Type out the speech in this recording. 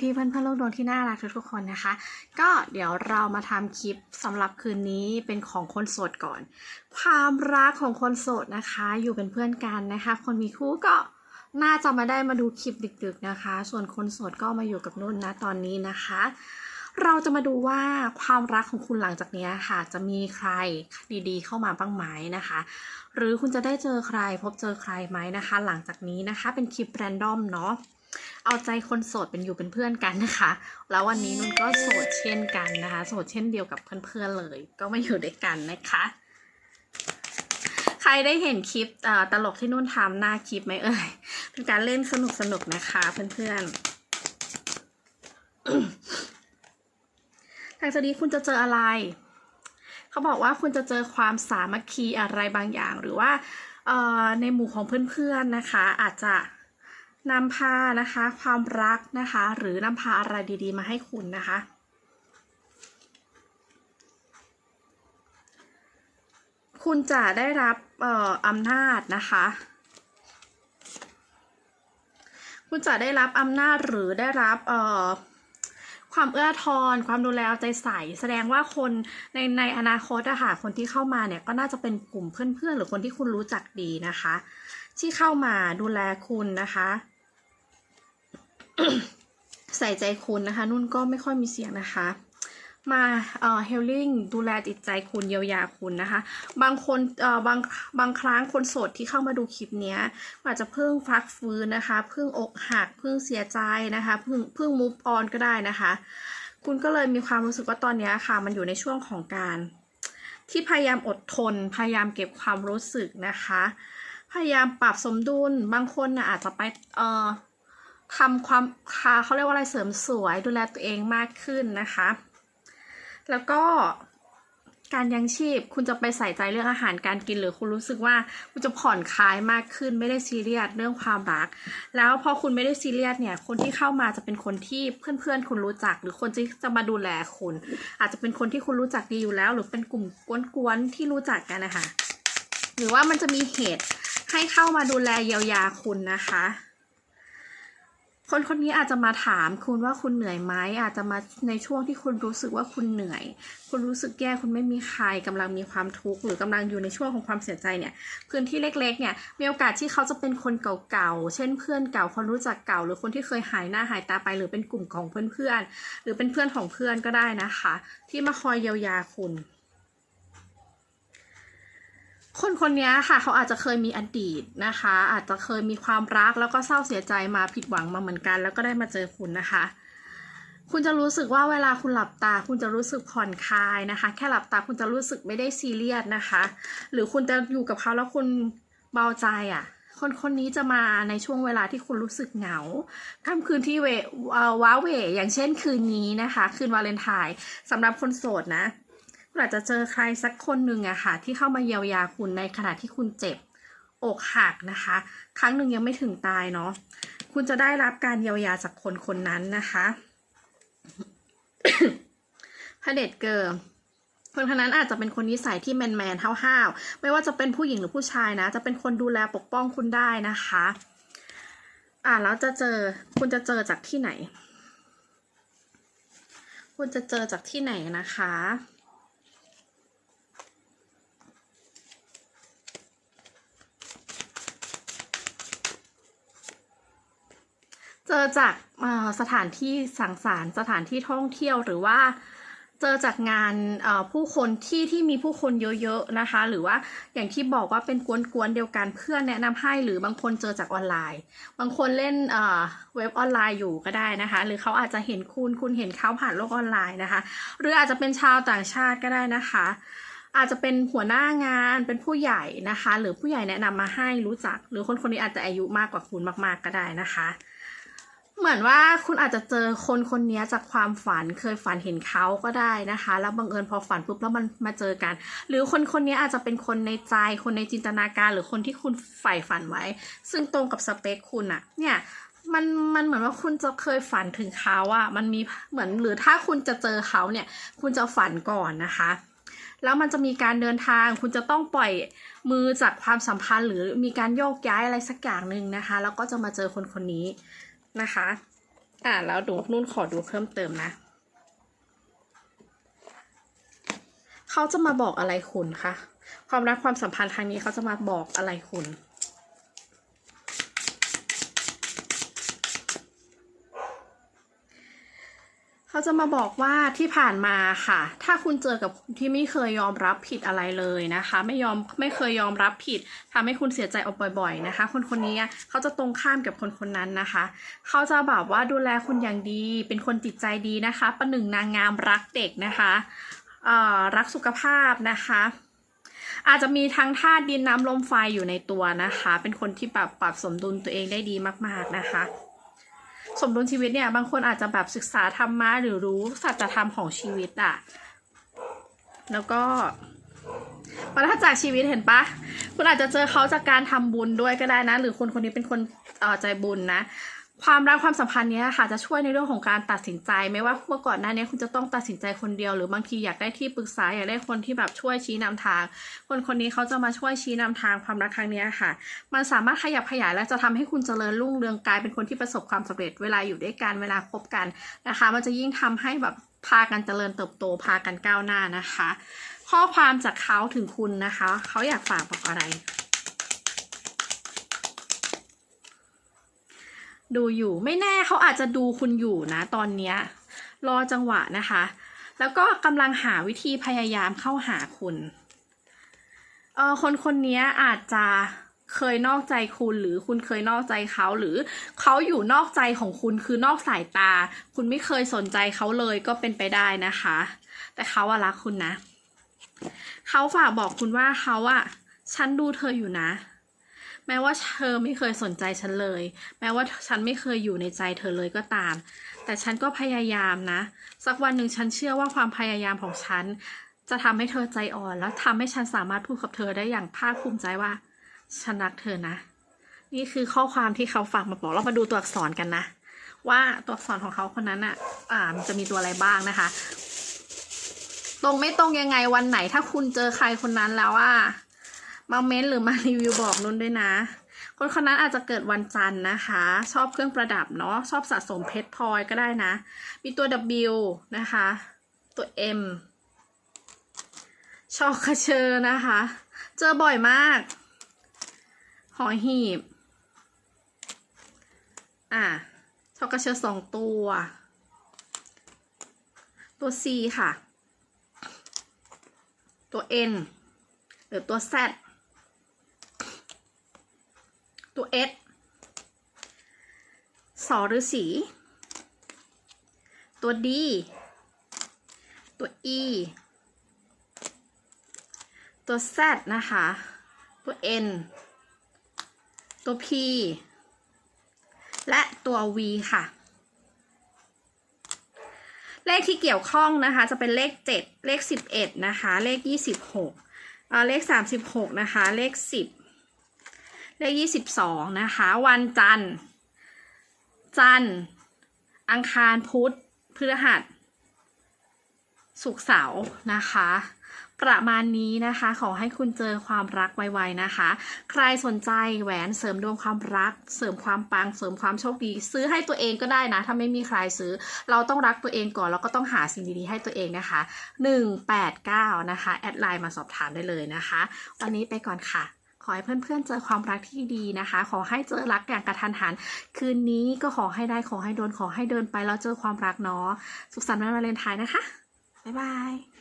พี่ๆเพื่อนๆโลกดวงที่น่ารักทุกๆคนนะคะ ก็เดี๋ยวเรามาทำคลิปสำหรับคืนนี้เป็นของคนโสดก่อน ความรักของคนโสดนะคะ อยู่เป็นเพื่อนกันนะคะ คนมีคู่ก็น่าจะมาได้มาดูคลิปดึกๆนะคะ ส่วนคนโสดก็มาอยู่กับนุ่นนะตอนนี้นะคะ เราจะมาดูว่าความรักของคุณหลังจากนี้ค่ะ จะมีใครดีๆ เข้ามาบ้างไหมนะคะ หรือคุณจะได้เจอใครพบเจอใครไหมนะคะ หลังจากนี้นะคะ เป็นคลิปแรนดอมเนาะ เอาใจคนโสดเป็นอยู่เป็นเพื่อนกันนะคะ แล้ววันนี้นุ่นก็โสดเช่นกันนะคะ โสดเช่นเดียวกับเพื่อนๆเลย ก็มาอยู่ด้วยกันนะคะ ใครได้เห็นคลิปตลกที่นุ่นทำหน้าคลิปไหมเอ่ยเป็นการเล่นสนุกๆนะคะเพื่อนๆทางสดีคุณจะเจออะไรเขาบอกว่าคุณจะเจอความสามัคคีอะไรบางอย่าง หรือว่าในหมู่ของเพื่อนๆนะคะ อาจจะ นำพานะคะ ความรักนะคะ หรือนำพาอะไรดีๆ มาให้คุณนะคะ คุณจะได้รับเอ่ออำนาจนะคะ คุณจะได้รับอำนาจหรือได้รับเอ่อความเอื้อทอนความดูแลเอาใจใส่ แสดงว่าคนในในอนาคตอะค่ะคนที่เข้ามาเนี่ยก็น่าจะเป็นกลุ่มเพื่อนๆ หรือคนที่คุณรู้จักดีนะคะ ที่เข้ามาดูแลคุณนะคะ ใส่ใจคุณนะคะ นุ่นก็ไม่ค่อยมีเสียงนะคะ มาเอ่อเฮลลิ่งดูแลจิตใจคุณเยียวยาคุณนะคะ บางคนเอ่อบางบางครั้งคนโสดที่เข้ามาดูคลิปเนี้ยอาจจะเพิ่งฟักฟื้นนะคะ เพิ่งอกหักเพิ่งเสียใจนะคะเพิ่งเพิ่งมูฟออนก็ได้นะคะ คุณก็เลยมีความรู้สึกว่าตอนนี้ค่ะ มันอยู่ในช่วงของการที่พยายามอดทน พยายามเก็บความรู้สึกนะคะ พยายามปรับสมดุล บางคนนะอาจจะไป เอ่อ ทำความคาเขาเรียกว่าอะไรเสริมสวยดูแลตัวเองมากขึ้นนะคะ แล้วก็การยังชีพคุณจะไปใส่ใจเรื่องอาหารการกินหรือคุณรู้สึกว่าคุณจะผ่อนคลายมากขึ้นไม่ได้ซีเรียสเรื่องความรัก แล้วพอคุณไม่ได้ซีเรียสเนี่ยคนที่เข้ามาจะเป็นคนที่เพื่อนๆคุณรู้จัก หรือคนที่จะมาดูแลคุณ อาจจะเป็นคนที่คุณรู้จักดีอยู่แล้ว หรือเป็นกลุ่มกวนๆที่รู้จักกันนะคะหรือว่ามันจะมีเหตุให้เข้ามาดูแลเยียวยาคุณนะคะ คนคนนี้อาจจะมาถามคุณว่าคุณเหนื่อยไหมอาจจะมาในช่วงที่คุณรู้สึกว่าคุณเหนื่อย คุณรู้สึกแย่คุณไม่มีใครกำลังมีความทุกข์หรือกำลังอยู่ในช่วงของความเสียใจเนี่ยพื้นที่เล็กๆเนี่ยมีโอกาสที่เขาจะเป็นคนเก่าๆเช่นเพื่อนเก่าคนรู้จักเก่า หรือคนที่เคยหายหน้าหายตาไป หรือเป็นกลุ่มของเพื่อนๆหรือเป็นเพื่อนของเพื่อนก็ได้นะคะ ที่มาคอยเยียวยาคุณ คนคนนี้ค่ะเขาอาจจะเคยมีอดีตนะคะ อาจจะเคยมีความรักแล้วก็เศร้าเสียใจมาผิดหวังมาเหมือนกัน แล้วก็ได้มาเจอคุณนะคะ คุณจะรู้สึกว่าเวลาคุณหลับตา คุณจะรู้สึกผ่อนคลายนะคะ แค่หลับตาคุณจะรู้สึกไม่ได้ซีเรียสนะคะ หรือคุณจะอยู่กับเขาแล้วคุณเบาใจอะ่ะคนคนนี้จะมาในช่วงเวลาที่คุณรู้สึกเหงาค่ำคืนที่เวอว้าเว อย่างเช่นคืนนี้นะคะ คืนวาเลนไทน์สำหรับคนโสดนะ คุณอาจจะเจอใครสักคนหนึ่งอะค่ะ ที่เข้ามาเยียวยาคุณในขณะที่คุณเจ็บอกหักนะคะ ครั้งหนึ่งยังไม่ถึงตายเนาะคุณจะได้รับการเยียวยาจากคนคนนั้นนะคะพระเดชเกิร์คนคนนั้นอาจจะเป็นคนนิสัยที่แมนแมนห้าวๆไม่ว่าจะเป็นผู้หญิงหรือผู้ชายนะ จะเป็นคนดูแลปกป้องคุณได้นะคะ อ่าแล้วจะเจอคุณจะเจอจากที่ไหน คุณจะเจอจากที่ไหนนะคะ จอจากสถานที่สังสรรค์สถานที่ท่องเที่ยวหรือว่าเจอจากงานผู้คนที่ที่มีผู้คนเยอะๆนะคะ หรือว่าอย่างที่บอกว่าเป็นกวนๆเดียวกันเพื่อนแนะนำให้หรือบางคนเจอจากออนไลน์ บางคนเล่นเอ่อเว็บออนไลน์อยู่ก็ได้นะคะ หรือเขาอาจจะเห็นคุณคุณเห็นเขาผ่านโลกออนไลน์นะคะ หรืออาจจะเป็นชาวต่างชาติก็ได้นะคะ อาจจะเป็นหัวหน้างานเป็นผู้ใหญ่นะคะ หรือผู้ใหญ่แนะนำมาให้รู้จัก หรือคนคนนี้อาจจะอายุมากกว่าคุณมากๆก็ได้นะคะ เหมือนว่าคุณอาจจะเจอคนคนนี้จากความฝันเคยฝันเห็นเขาก็ได้นะคะ แล้วบังเอิญพอฝันปุ๊บแล้วมันมาเจอกัน หรือคนคนนี้อาจจะเป็นคนในใจ คนในจินตนาการ หรือคนที่คุณใฝ่ฝันไว้ ซึ่งตรงกับสเปคคุณอะเนี่ยมันมันเหมือนว่าคุณจะเคยฝันถึงเขาอะมันมีเหมือนหรือถ้าคุณจะเจอเขาเนี่ย คุณจะฝันก่อนนะคะ แล้วมันจะมีการเดินทาง คุณจะต้องปล่อยมือจากความสัมพันธ์ หรือมีการโยกย้ายอะไรสักอย่างหนึ่งนะคะ แล้วก็จะมาเจอคนคนนี้ นะคะ อ่าแล้วดูนุ่นขอดูเพิ่มเติมนะ เขาจะมาบอกอะไรคุณคะ ความรักความสัมพันธ์ทางนี้เขาจะมาบอกอะไรคุณ เขาจะมาบอกว่าที่ผ่านมาค่ะ ถ้าคุณเจอกับคนที่ไม่เคยยอมรับผิดอะไรเลยนะคะ ไม่ยอมไม่เคยยอมรับผิดทำให้คุณเสียใจออกบ่อยๆนะคะ คนคนนี้เขาจะตรงข้ามกับคนคนนั้นนะคะ เขาจะแบบว่าดูแลคุณอย่างดี เป็นคนจิตใจดีนะคะประหนึ่งนางงามรักเด็กนะคะเอ่อรักสุขภาพนะคะอาจจะมีทั้งธาตุดินน้ำลมไฟอยู่ในตัวนะคะ เป็นคนที่แบบปรับสมดุลตัวเองได้ดีมาก ๆนะคะ สมดุลชีวิตเนี่ย บางคนอาจจะแบบศึกษาธรรมะหรือรู้สัจธรรมของชีวิตอะแล้วก็ปราศจากชีวิตเห็นปะ คุณอาจจะเจอเขาจากการทำบุญด้วยก็ได้นะ หรือคนคนนี้เป็นคนใจบุญนะ ความรักความสัมพันธ์เนี้ยค่ะจะช่วยในเรื่องของการตัดสินใจ ไม่ว่าเมื่อก่อนหน้านี้คุณจะต้องตัดสินใจคนเดียว หรือบางทีอยากได้ที่ปรึกษาอยากได้คนที่แบบช่วยชี้นำทาง คนคนนี้เขาจะมาช่วยชี้นำทางความรักครั้งเนี้ยค่ะ มันสามารถขยับขยายและจะทำให้คุณเจริญรุ่งเรืองกลายเป็นคนที่ประสบความสำเร็จเวลาอยู่ด้วยกันเวลาคบกันนะคะ มันจะยิ่งทำให้แบบพากันเจริญเติบโตพากันก้าวหน้านะคะ ข้อความจากเขาถึงคุณนะคะ เขาอยากฝากบอกอะไร ดูอยู่ไม่แน่เขาอาจจะดูคุณอยู่นะตอนเนี้ยรอจังหวะนะคะ แล้วก็กำลังหาวิธีพยายามเข้าหาคุณเออคนคนนี้อาจจะเคยนอกใจคุณหรือคุณเคยนอกใจเขาหรือเขาอยู่นอกใจของคุณคือนอกสายตา คุณไม่เคยสนใจเขาเลยก็เป็นไปได้นะคะ แต่เขาอะรักคุณนะ เขาฝากบอกคุณว่าเขาอะฉันดูเธออยู่นะ แม้ว่าเธอไม่เคยสนใจฉันเลย แม้ว่าฉันไม่เคยอยู่ในใจเธอเลยก็ตาม แต่ฉันก็พยายามนะ สักวันหนึ่งฉันเชื่อว่าความพยายามของฉัน จะทำให้เธอใจอ่อน แล้วทำให้ฉันสามารถพูดกับเธอได้อย่างภาคภูมิใจว่า ฉันรักเธอนะ นี่คือข้อความที่เขาฝากมาบอกเรามาดูตัวอักษรกันนะ ว่าตัวอักษรของเขาคนนั้นอะอ่ามันจะมีตัวอะไรบ้างนะคะ ตรงไม่ตรงยังไงวันไหนถ้าคุณเจอใครคนนั้นแล้วว่า มาเม้นหรือมารีวิวบอกนุ่นด้วยนะ คนคนนั้นอาจจะเกิดวันจันทร์นะคะ ชอบเครื่องประดับเนาะชอบสะสมเพชรพลอยก็ได้นะ มีตัว W นะคะ ตัว M ชอกกระเชอนะคะ เจอบ่อยมาก หอหีบ อะชอกกระเชอสองตัว ตัว C ค่ะ ตัว N หรือตัว Z ตัว S สอฤาษีตัว D ตัว E ตัว Z นะคะ ตัว N ตัว P และตัว V ค่ะ เลขที่เกี่ยวข้องนะคะ จะเป็นเลข 7 เลข 11 นะคะ เลข 26เอ่อเลข 36 นะคะ เลข 10 เลข22นะคะ วันจันทร์ จันทร์ อังคารพุธพฤหัสศุกเสาร์นะคะ ประมาณนี้นะคะ ขอให้คุณเจอความรักไวๆนะคะ ใครสนใจแหวนเสริมดวงความรัก เสริมความปังเสริมความโชคดี ซื้อให้ตัวเองก็ได้นะ ถ้าไม่มีใครซื้อ เราต้องรักตัวเองก่อน แล้วก็ต้องหาสิ่งดีๆให้ตัวเองนะคะ 189 นะคะ แอดไลน์มาสอบถามได้เลยนะคะ วันนี้ไปก่อนค่ะ ขอให้เพื่อนๆเจอความรักที่ดีนะคะ ขอให้เจอรักอย่างกระทันหัน คืนนี้ก็ขอให้ได้ขอให้โดนขอให้เดินไปแล้วเจอความรักเนาะสุขสันต์วันวาเลนไทน์นะคะบ๊ายบาย